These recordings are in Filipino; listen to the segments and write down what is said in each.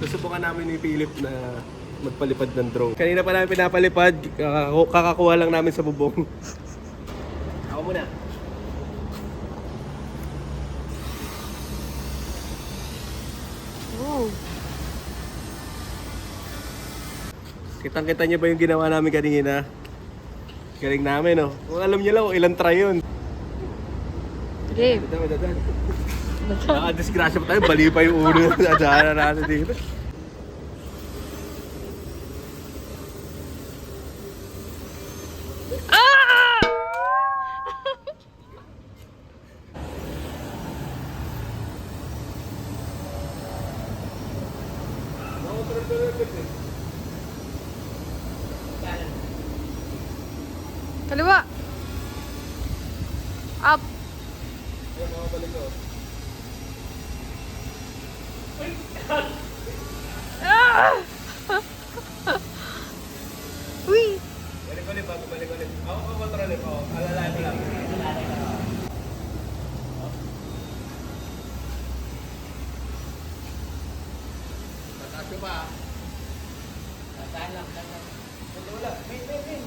Susubukan namin ni Philip na magpalipad ng drone. Kanina pa namin pinapalipad, kakaku- kakakuha lang namin sa bubong. Ako muna. Wow. Kitang-kita niyo ba yung ginawa namin kanina? Galing namin, no? Kung alam niyo lang kung ilang try yun. Game. Dadaan, dadaan. Nakadisgrasya pa tayo, bali pa yung ulo na daanan natin dito. Kaliwa. Up. Ah! Uy! Balik ulit, bago balik ulit. Ako ko lang. Tataas ko pa. Tataas lang, tataas. Wala, wait, wait, wait.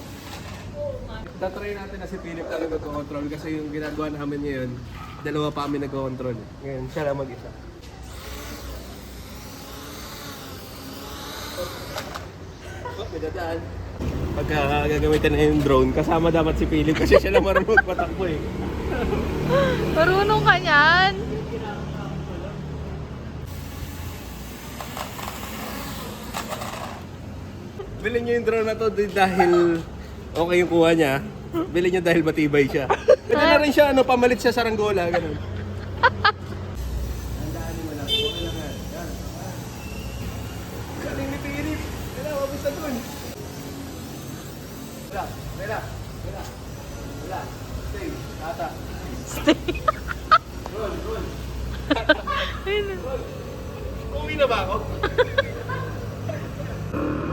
Tatry natin na si Philip talaga nag-control kasi yung ginagawa namin ngayon, dalawa pa kami nag-control. Ngayon, siya lang mag-isa. Oh, may dadaan. Pagka gagamitin na yung drone, kasama dapat si Philip kasi siya lang marunong magpatakbo eh. Marunong ka niyan. Bilhin niyo yung drone na to di- dahil okay yung kuha niya. Bilhin niyo dahil matibay siya. Pwede na rin siya, ano, pamalit siya sa Ranggola, ganun. Tandaan mo lang, okay lang yan. Yan. Galing ni Philip. Na dun. Wala, wala, wala. Wala. Stay, tata. Stay. Roll, roll. Uwi na ba ako?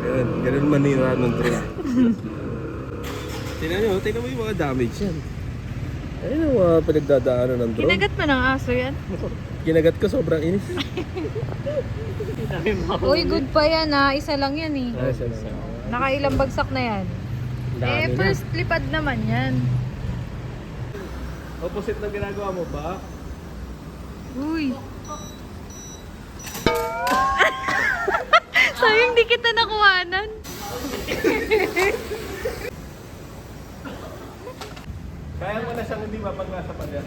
Ganun, ganun manira ng drone. tingnan nyo, tingnan mo yung mga damage yan. Ayun ang mga pinagdadaanan ng drone. Kinagat mo ng aso yan? Kinagat ko sobrang inis. Uy, good pa yan ha. Isa lang yan eh. Ay, sana. Nakailang bagsak na yan. Dami eh, na. first lipad naman yan. Opposite ng ginagawa mo ba? Uy. Sayang di kita Na siyang hindi ba pag nasa palya?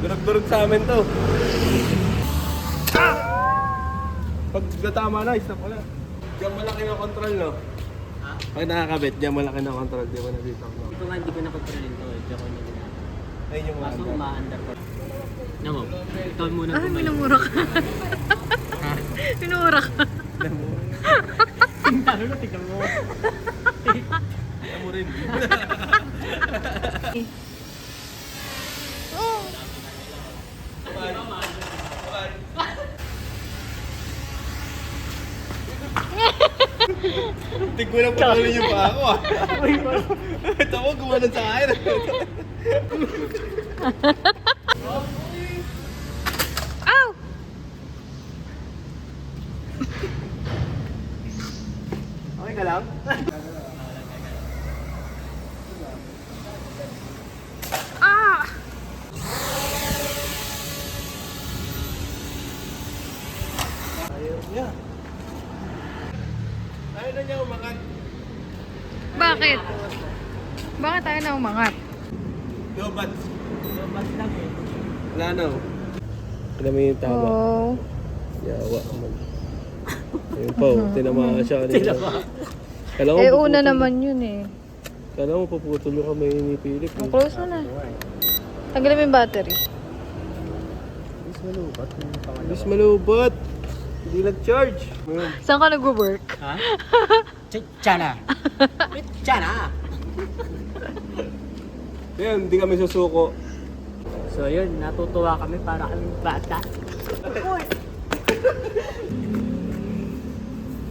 Durog-durog sa amin to. Ah! Pag natama na, stop ko na. Diyan malaki na control, no? Pag nakakabit, diyan malaki na control. Di ba nandito ako? Ito nga hindi ko nakontrolin to. Hindi ako na ginagawa. Ayun yung Kaso mga umaandar ko. Ano mo? Ikaw muna Ah, minumura ka. minumura ka. Tingnan mo, tingnan mo. Alam mo rin. Hindi ko na patuloy yung pa ako ah. Ito mo, gumanon sa akin. Ow! Okay ka lang? Ah! Niya. Ayaw na niya umangat. Bakit? Bakit tayo na umangat? Lobat. Bas lang eh. Wala na oh. Alam mo yung tama. Oh. Yawa naman. Ayun pa oh, tinamaan siya kanina. Tinama. Kala ko Eh, una naman yun eh. Kala mo puputol yung kamay ni Philip. Ang eh. close mo na. Tanggalin mo yung battery. Mas malubat. Bilis malubot. Hindi nag-charge. Saan ka nag-work? Ha? Ch- Chana. Chana. Ayun, hindi kami susuko. So yun, natutuwa kami para kami bata.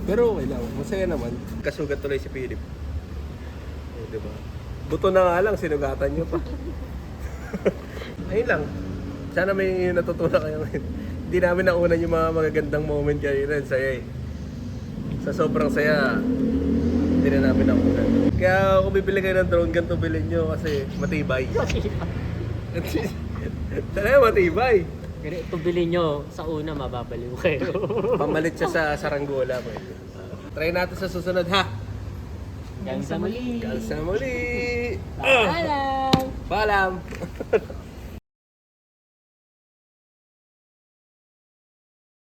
Pero okay lang, masaya naman. Kasugat tuloy si Philip. Oh, di ba? Buto na nga lang, sinugatan niyo pa. Ayun lang. Sana may natutunan kayo ngayon. Hindi namin naunan yung mga magagandang moment kanina. Saya eh. Sa sobrang saya, hindi na namin naunan. Kaya kung bibili kayo ng drone, ganito bilhin nyo kasi matibay. Talaga matibay. Pero ito bilhin nyo, sa una mababaliw kayo. Pamalit siya sa saranggola. Pwede. Try natin sa susunod ha. Hanggang sa muli. Hanggang sa muli. Paalam! Paalam.